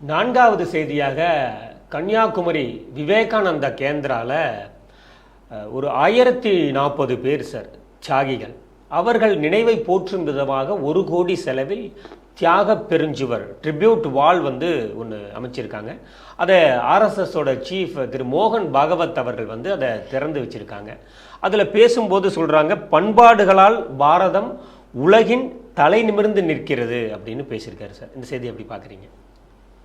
நான்காவது செய்தியாக கன்னியாகுமரி விவேகானந்தா கேந்திரால ஒரு ஆயிரத்தி நாற்பது பேர் சார் தியாகிகள். அவர்கள் நினைவை போற்றும் விதமாக ஒரு கோடி செலவில் தியாக பெருஞ்சுவர் ட்ரிபியூட் வால் வந்து ஒன்று அமைச்சிருக்காங்க. அதை ஆர்எஸ்எஸோட சீஃப் திரு மோகன் பாகவத் அவர்கள் வந்து அதை திறந்து வச்சிருக்காங்க. அதில் பேசும்போது சொல்கிறாங்க பண்பாடுகளால் பாரதம் உலகின் தலை நிமிர்ந்து நிற்கிறது அப்படின்னு பேசியிருக்காரு சார். இந்த செய்தி எப்படி பார்க்குறீங்க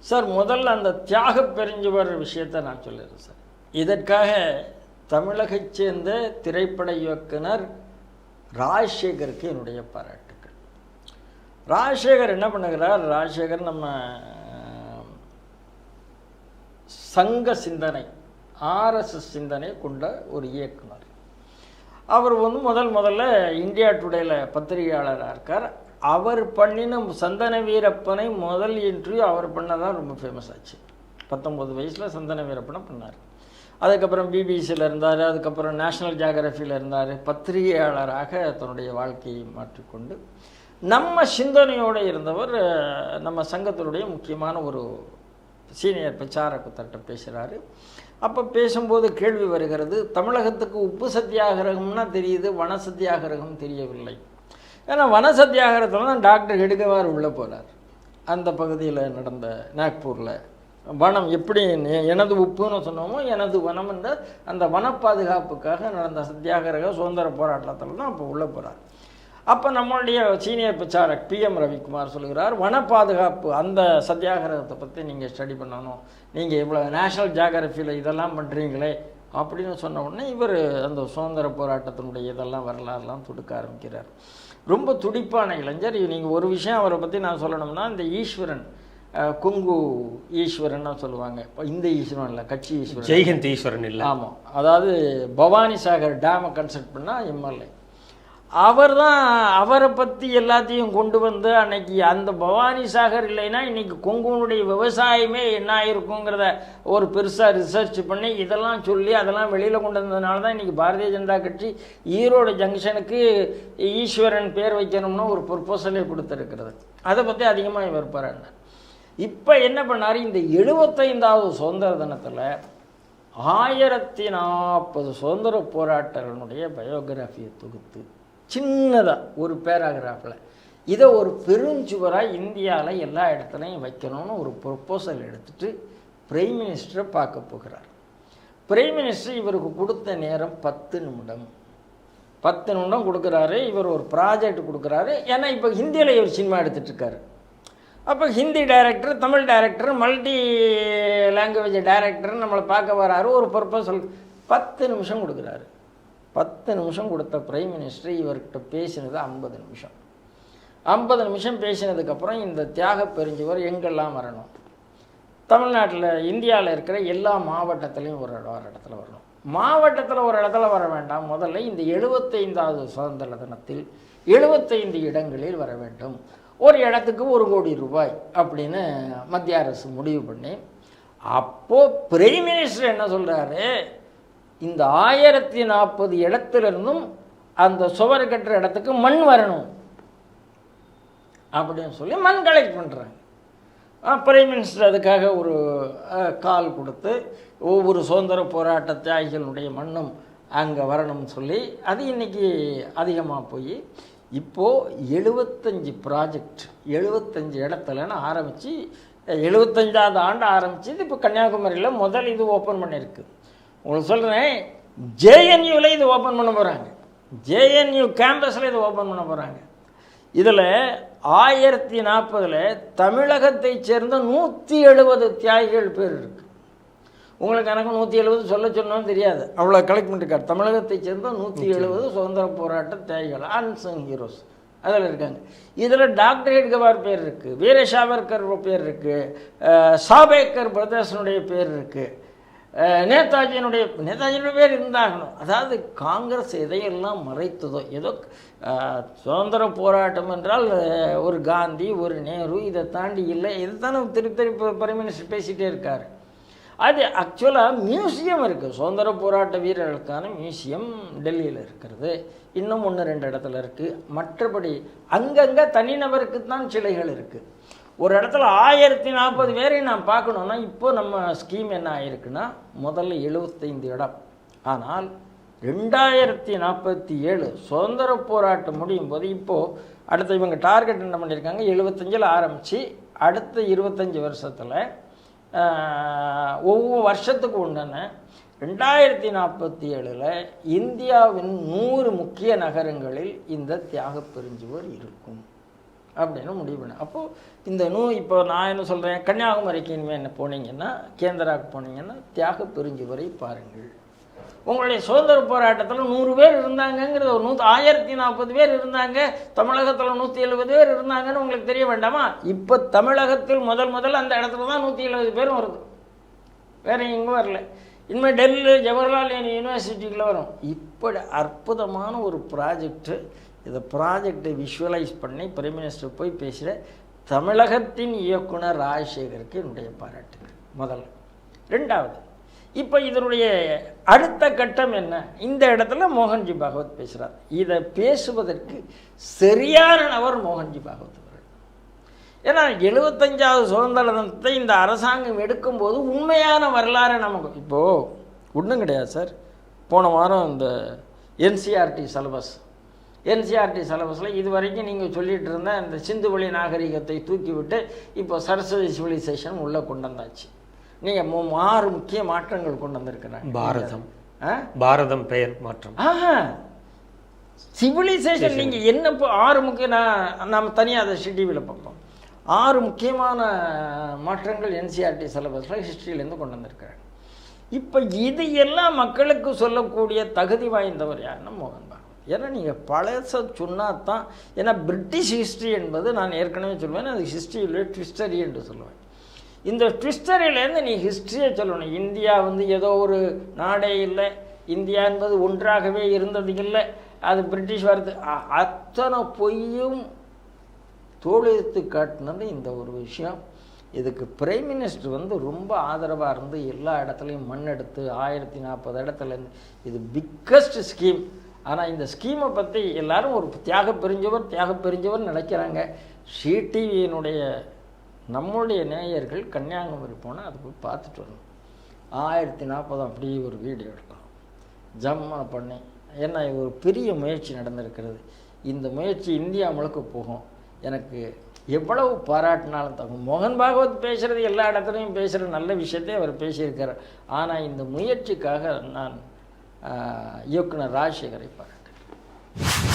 சார் முதல்ல அந்த தியாக பெருஞ்சுவர் விஷயத்தை நான் சொல்லிடுறேன் சார். இதற்காக தமிழகைச் சேர்ந்த திரைப்பட இயக்குனர் ராஜசேகருக்கு என்னுடைய பாராட்டுக்கள். ராஜசேகர் என்ன பண்ணுகிறார்? ராஜசேகர் நம்ம சங்க சிந்தனை ஆர்எஸ்எஸ் சிந்தனை கொண்ட ஒரு இயக்குனர். அவர் வந்து முதல் முதல்ல இந்தியா டுடேல பத்திரிகையாளராக இருக்கார். அவர் பண்ணின சந்தன வீரப்பனை முதல் இன்டர்வியூ அவர் பண்ணதான் ரொம்ப ஃபேமஸ் ஆச்சு. பத்தொம்பது வயசில் சந்தன வீரப்பனை பண்ணார். அதுக்கப்புறம் பிபிசியில் இருந்தார் அதுக்கப்புறம் நேஷனல் ஜியாகிரஃபியில் இருந்தார். பத்திரிகையாளராக தன்னுடைய வாழ்க்கையை மாற்றிக்கொண்டு நம்ம சிந்தனையோடு இருந்தவர் நம்ம சங்கத்தினுடைய முக்கியமான ஒரு சீனியர் பிரச்சாரக்குத்தர்கிட்ட பேசுகிறாரு அப்போ பேசும்போது கேள்வி வருகிறது தமிழகத்துக்கு உப்பு சத்தியாகிரகம்னா தெரியுது வன சத்தியாகிரகம் தெரியவில்லை. ஏன்னா வன சத்தியாகிரகத்தில் தான் டாக்டர் ஹெடுகவார் உள்ளே போகிறார் அந்த பகுதியில் நடந்த நாக்பூரில் வனம் எப்படி எனது உப்புன்னு சொன்னோமோ எனது வனம் என்ற அந்த வன பாதுகாப்புக்காக நடந்த சத்தியாகிரக சுதந்திர போராட்டத்தில் தான் அப்போ உள்ளே போகிறார் அப்போ நம்மளுடைய சீனியர் பிரச்சாரக் பிஎம் ரவிக்குமார் சொல்கிறார் வன பாதுகாப்பு அந்த சத்தியாகிரகத்தை பற்றி நீங்கள் ஸ்டடி பண்ணணும். நீங்கள் இவ்வளோ நேஷனல் ஜியாகிரஃபியில் இதெல்லாம் பண்ணுறீங்களே அப்படின்னு சொன்ன உடனே இவர் அந்த சுதந்திர போராட்டத்தினுடைய இதெல்லாம் வரலாறுலாம் துடுக்க ஆரம்பிக்கிறார். ரொம்ப துடிப்பான இளைஞர். நீங்கள் ஒரு விஷயம் அவரை பற்றி நான் சொல்லணும்னா இந்த ஈஸ்வரன் குங்கு ஈஸ்வரன்னு சொல்லுவாங்க. இப்ப இந்த ஈஸ்வரன் இல்லை கட்சி ஈஸ்வரன். ஜெய்ஹிந்த் ஈஸ்வரன் இல்லை. ஆமாம் அதாவது பவானி சாகர் டேமை கன்சல்ட் பண்ணால் எம்எல்ஏ. அவர் தான் அவரை பற்றி எல்லாத்தையும் கொண்டு வந்து அன்னைக்கு அந்த பவானி சாகர் இல்லைன்னா இன்னைக்கு கொங்குனுடைய விவசாயமே என்ன ஆயிருக்குங்கிறத ஒரு பெருசாக ரிசர்ச் பண்ணி இதெல்லாம் சொல்லி அதெல்லாம் வெளியில் கொண்டு வந்ததுனால தான் இன்னைக்கு பாரதிய ஜனதா கட்சி ஈரோடு ஜங்ஷனுக்கு ஈஸ்வரன் பேர் வைக்கணும்னு ஒரு ப்ரொப்போசலே கொடுத்துருக்கிறது. அதை பற்றி அதிகமாக இவர் பாருங்க இப்போ என்ன பண்ணார்? இந்த எழுபத்தைந்தாவது சுதந்திர தினத்தில் ஆயிரத்தி நாற்பது சுதந்திர போராட்டங்களுடைய பயோகிராஃபியை தொகுத்து சின்னதாக ஒரு பேராகிராஃபில். இதை ஒரு பெருஞ்சுவராக இந்தியாவில் எல்லா இடத்துலையும் வைக்கணும்னு ஒரு ப்ரொப்போசல் எடுத்துட்டு பிரைம் மினிஸ்டரை பார்க்க போகிறார். பிரைம் மினிஸ்டர் இவருக்கு கொடுத்த நேரம் பத்து நிமிடம். பத்து நிமிடம் கொடுக்குறாரு இவர் ஒரு ப்ராஜெக்ட் கொடுக்குறாரு. ஏன்னா இப்போ ஹிந்தியில் இவர் சினிமா எடுத்துகிட்ருக்காரு அப்போ Hindi director Tamil director multi language director நம்மளை பார்க்க வராரு. ஒரு ப்ரொப்போசல் பத்து நிமிஷம் கொடுக்குறாரு. பத்து நிமிஷம் கொடுத்த பிரைம் மினிஸ்டர் இவர்கிட்ட பேசினது ஐம்பது நிமிஷம். ஐம்பது நிமிஷம் பேசினதுக்கப்புறம் இந்த தியாக பெருஞ்சுவர் எங்கெல்லாம் வரணும்? தமிழ்நாட்டில் இந்தியாவில் இருக்கிற எல்லா மாவட்டத்துலேயும் ஒரு இடம் ஒரு இடத்துல வரணும். மாவட்டத்தில் ஒரு இடத்துல வர வேண்டாம். முதல்ல இந்த எழுபத்தைந்தாவது சுதந்திர தினத்தில் எழுபத்தைந்து இடங்களில் வர வேண்டும். ஒரு இடத்துக்கு ஒரு கோடி ரூபாய் அப்படின்னு மத்திய அரசு முடிவு பண்ணி அப்போது பிரைம் மினிஸ்டர் என்ன சொல்கிறாரு இந்த ஆயிரத்தி நாற்பது இடத்துலேருந்தும் அந்த சுவர் கட்டுற இடத்துக்கு மண் வரணும். அப்படின்னு சொல்லி மண் கலெக்ட் பண்ணுறாங்க பிரைம் மினிஸ்டர் அதுக்காக ஒரு கால் கொடுத்து ஒவ்வொரு சுதந்திர போராட்ட தியாகிகளுடைய மண்ணும் அங்கே வரணும்னு சொல்லி அது இன்னைக்கு அதிகமாக போய் இப்போது எழுபத்தஞ்சி ப்ராஜெக்ட் எழுபத்தஞ்சி இடத்துலன்னு ஆரம்பித்து எழுபத்தஞ்சாவது ஆண்டு ஆரம்பித்து இப்போ கன்னியாகுமரியில் முதல் இது ஓப்பன் பண்ணியிருக்கு உங்களுக்கு சொல்கிறேன் ஜேஎன்யூவில் இது ஓப்பன் பண்ண போகிறாங்க ஜேஎன்யூ கேம்பஸில் இது ஓப்பன் பண்ண போகிறாங்க இதில் ஆயிரத்தி நாற்பதில் தமிழகத்தைச் சேர்ந்த நூற்றி எழுபது தியாகிகள் பேர் இருக்கு. உங்களுக்கு எனக்கு நூற்றி எழுபது சொல்ல சொன்னோம் தெரியாது. அவ்வளோ கலெக்ட் பண்ணிருக்காரு. தமிழகத்தைச் சேர்ந்த நூற்றி எழுபது சுதந்திர போராட்ட தியாகிகள் அன்சங் ஹீரோஸ் அதில் இருக்காங்க. இதில் டாக்டர் எட்கவார் பேர் இருக்குது வீர சாவர்கர் பேர் இருக்குது சாபேக்கர் பிரதர்ஸனுடைய பேர் இருக்குது நேதாஜியினுடைய நேதாஜியினுடைய பேர் இருந்தாகணும். அதாவது காங்கிரஸ் எதையெல்லாம் மறைத்ததோ ஏதோ சுதந்திர போராட்டம் என்றால் ஒரு காந்தி ஒரு நேரு இதை தாண்டி இல்லை இதுதானே திருப்பி திருப்பி பிரைம் மினிஸ்டர் பேசிகிட்டே இருக்கார். அது ஆக்சுவலாக மியூசியம் இருக்குது சுதந்திர போராட்ட வீரர்களுக்கான மியூசியம் டெல்லியில் இருக்கிறது. இன்னும் ஒன்று ரெண்டு இடத்துல இருக்குது மற்றபடி அங்கங்கே தனிநபருக்கு தான் சிலைகள் இருக்குது ஒரு இடத்துல ஆயிரத்தி நாற்பது பேரையும் நான் பார்க்கணுன்னா இப்போ நம்ம ஸ்கீம் என்ன ஆயிருக்குன்னா முதல்ல எழுபத்தைந்து இடம். ஆனால் ரெண்டாயிரத்தி நாற்பத்தி ஏழு சுதந்திர போராட்டம் முடியும் போது இப்போது அடுத்த இவங்க டார்கெட் என்ன பண்ணியிருக்காங்க? எழுபத்தஞ்சில் ஆரம்பித்து அடுத்த இருபத்தஞ்சி வருஷத்தில் ஒவ்வொரு வருஷத்துக்கு உண்டான ரெண்டாயிரத்தி நாற்பத்தி ஏழில் இந்தியாவின் நூறு முக்கிய நகரங்களில் இந்த தியாக பெருஞ்சுவர் இருக்கும். அப்படின்னு முடிவு பண்ண. அப்போது இந்த நூ இப்போ நான் என்ன சொல்கிறேன் கன்னியாகுமரிக்கு இனிமேல் என்ன போனீங்கன்னா கேந்திராவுக்கு போனீங்கன்னா தியாக பெருஞ்சுவரை பாருங்கள். உங்களுடைய சுதந்திர போராட்டத்தில் நூறு பேர் இருந்தாங்கங்கிறது ஒரு நூற்றி ஆயிரத்தி நாற்பது பேர் இருந்தாங்க தமிழகத்தில் நூற்றி எழுபது பேர் இருந்தாங்கன்னு உங்களுக்கு தெரிய வேண்டாமா? இப்போ தமிழகத்தில் முதல் முதல் அந்த இடத்துல தான் நூற்றி எழுபது பேரும் வருது. வேற எங்கும் வரல. இனிமேல் டெல்லி ஜவஹர்லால் நேரு யூனிவர்சிட்டிக்குள்ள வரும். இப்படி அற்புதமான ஒரு ப்ராஜெக்ட்டு இந்த ப்ராஜெக்டை விஷுவலைஸ் பண்ணி பிரைம் மினிஸ்டர் போய் பேசுகிற தமிழகத்தின் இயக்குனர் ராஜசேகருக்கு என்னுடைய பாராட்டுகள் முதல்ல. ரெண்டாவது இப்போ இதனுடைய அடுத்த கட்டம் என்ன? இந்த இடத்துல மோகன்ஜி பாகவத் பேசுகிறார் இதை பேசுவதற்கு சரியான நபர் மோகன்ஜி பாகவத் அவர்கள். ஏன்னா எழுபத்தஞ்சாவது சுதந்திர தினத்தை இந்த அரசாங்கம் எடுக்கும்போது உண்மையான வரலாறு நமக்கு. இப்போது ஒன்றும் கிடையாது சார். போன வாரம் இந்த என்சிஆர்டி சிலபஸ் என்சிஆர்டி சிலபஸில் இது வரைக்கும் நீங்கள் சொல்லிட்டு இருந்த இந்த சிந்து வழி நாகரிகத்தை தூக்கி விட்டு இப்போ சரஸ்வதி சிவிலைசேஷன் உள்ளே கொண்டு வந்தாச்சு. நீங்கள் ஆறு முக்கிய மாற்றங்கள் கொண்டு வந்திருக்கிறாங்க. பாரதம். ஆ? பாரதம் பெயர் மாற்றம். ஆஹா. சிவிலைசேஷன் நீங்கள் என்ன இப்போ ஆறு முக்கிய நான் நாம் தனியாக அதை டிவியில் பார்ப்போம். ஆறு முக்கியமான மாற்றங்கள் என்சிஆர்டி சிலபஸில் ஹிஸ்ட்ரியிலேருந்து கொண்டு வந்திருக்கிறாங்க. இப்போ இது எல்லாம் மக்களுக்கு சொல்லக்கூடிய தகுதி வாய்ந்தவர் யாருன்னா மோகன் பாகவத் ஏன்னா நீங்கள் பழச சொன்னா தான் ஏன்னா பிரிட்டிஷ் ஹிஸ்ட்ரி என்பது நான் ஏற்கனவே சொல்லுவேன் அது ஹிஸ்ட்ரியில் ட்விஸ்டரி என்று சொல்லுவேன். இந்த ட்விஸ்டரியிலேருந்து நீ ஹிஸ்ட்ரியை சொல்லணும். இந்தியா வந்து ஏதோ ஒரு நாடே இல்லை. இந்தியா என்பது ஒன்றாகவே இருந்தது இல்லை. அது பிரிட்டிஷ் வரது அத்தனை பொய்யும் தோழித்து காட்டினது இந்த ஒரு விஷயம். இதுக்கு பிரைம் மினிஸ்டர் வந்து ரொம்ப ஆதரவாக இருந்து எல்லா இடத்துலையும் மண் எடுத்து ஆயிரத்தி நாற்பது இடத்துல இருந்து இது பிக்கஸ்ட் ஸ்கீம் ஆனால் இந்த ஸ்கீமை பற்றி எல்லாரும் ஒரு தியாக பெரிஞ்சவர் தியாக பெரிஞ்சவர் நினைக்கிறாங்க. சிடிவியினுடைய நம்முடைய நேயர்கள் கன்னியாகுமரி போனால் அது போய் பார்த்துட்டு வரணும். ஆயிரத்தி நாற்பது அப்படியே ஒரு வீடியோ எடுக்கலாம் ஜம்மா பண்ணி. ஏன்னா ஒரு பெரிய முயற்சி நடந்திருக்கிறது. இந்த முயற்சி இந்தியா முழுக்க போகும். எனக்கு எவ்வளவு பாராட்டினாலும் தகும் மோகன் பாகவத் பேசுகிறது எல்லா இடத்துலையும் பேசுகிற நல்ல விஷயத்தையும் அவர் பேசியிருக்கிறார். ஆனால் இந்த முயற்சிக்காக நான் இயக்குனர் ராஜசேகரை பாருங்கள்